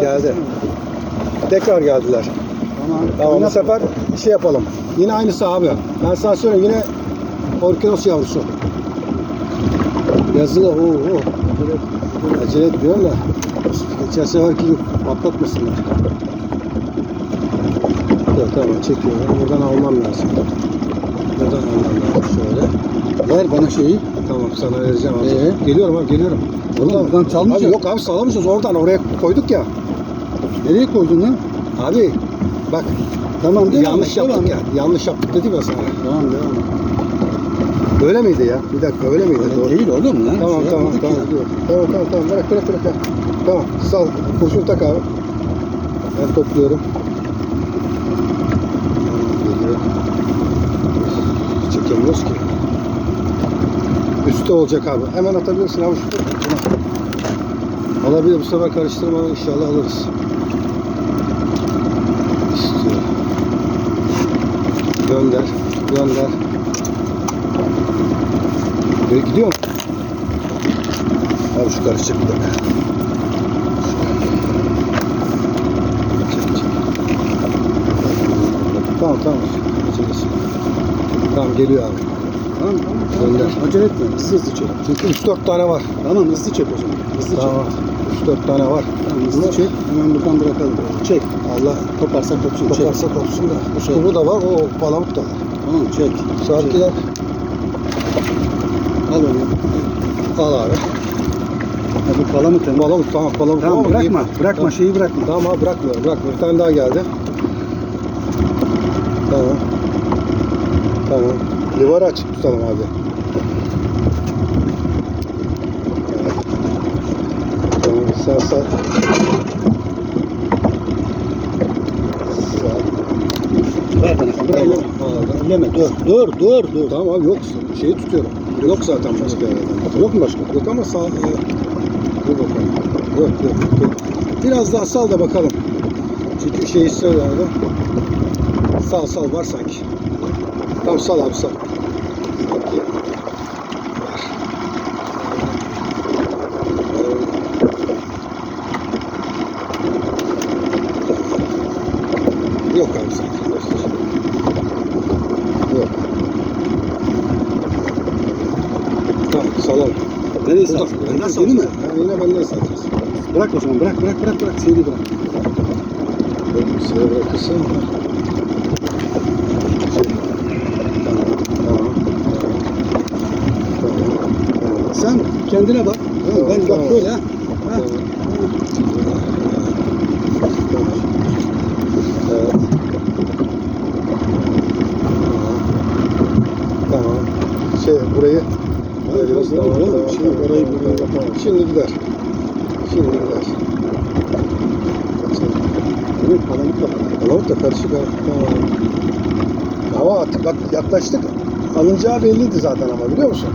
Geldi. Tekrar geldiler. Tamam. Tamam bu sefer şey yapalım. Yine aynısı abi. Ben sana söyleyeyim yine orkinos yavrusu. Yazılı. Oo, oo. Acele etmiyorum da. Geçen seferki gibi patlatmasınlar. Dur, tamam çekiyorum. Buradan almam lazım. Buradan lazım şöyle. Ver bana şeyi. Tamam sana vereceğim abi. Ee? Geliyorum abi geliyorum. Oğlum, buradan çalmayacak. Abi yok abi salamışız oradan oraya koyduk ya. Nereye koydun lan? Abi bak Tamam devam yanlış et, yaptık devam ya. Yanlış yaptık dedim ya sana. Tamam devam. Öyle miydi ya? Bir dakika öyle miydi? Öyle Doğru. değil oğlum lan. Tamam Şey tamam tamam. ya. Tamam tamam tamam. Bırak bırak bırak. bırak. Tamam sal. Kurşun tak abi. Ben topluyorum. Tamam, Geliyor. Çekemiyoruz ki. Üstte olacak abi. Hemen atabilirsin abi şu Buna. Olabilir bu sefer karıştırmadan inşallah alırız. İstiyor. Gönder. Gönder. Böyle gidiyor mu? Abi şu karışacak bir dakika. Çek, çek. Tamam tamam. Acelesi. Tamam geliyor abi. Tamam tamam. Gönder. Acele etme. Hızlı hızlı çek. Çünkü 3-4 tane var. Tamam hızlı çek o zaman. Hızlı Tamam. 3-4 tane var. çek. Tamam hızlı çek. Hemen buradan bırakalım. Çek. Allah Koparsa kopsun. Çek. koparsa kopsun da. Çek. Uskubu da var. O palamut da var. Tamam çek. Sarkiler Al onu. al abi. Ha, bu palamut. Palamut tamam palamut. Tamam Tamam, bırakma. iyi. Bırakma Tamam. şeyi bırakma. Tamam abi bırakmıyorum bırakmıyorum. Bir tane daha geldi. Tamam. Tamam. Livarı açık tutalım abi. Tamam sağ. Sağ. Ver bana. Aldım. Elleme. Dur. Dur. Dur. Dur. Tamam abi yok şeyi tutuyorum. Yok zaten başka yerden. Yok mu başka? Yok ama sağ... E, dur bakalım. Yok yok yok. Biraz daha sal da bakalım. Çünkü şey istiyor yani. Sal sal var sanki. Tamam sal abi sal. Yok abi sanki. Göster. Yok. Tamam salalım. Nereye? Önden Önden salacağız. mi? Ha, yine benden salacağız. Bırak o zaman. Bırak bırak bırak bırak. Seni bırak. Tamam, tamam, tamam, tamam, Sen kendine bak. Tamam, ben tamam. bak böyle ha. Ha. tamam. Evet. Tamam. Şey burayı veriyoruz. Tamam, Tamam, tamam. tamam, Şimdi tamam, orayı tamam, buraya tamam. Şimdi gider. Şimdi gider. Evet palamut bak. Palamut da karışık. Tamam. Ama artık bak yaklaştık. Alınacağı belliydi zaten ama biliyor musun?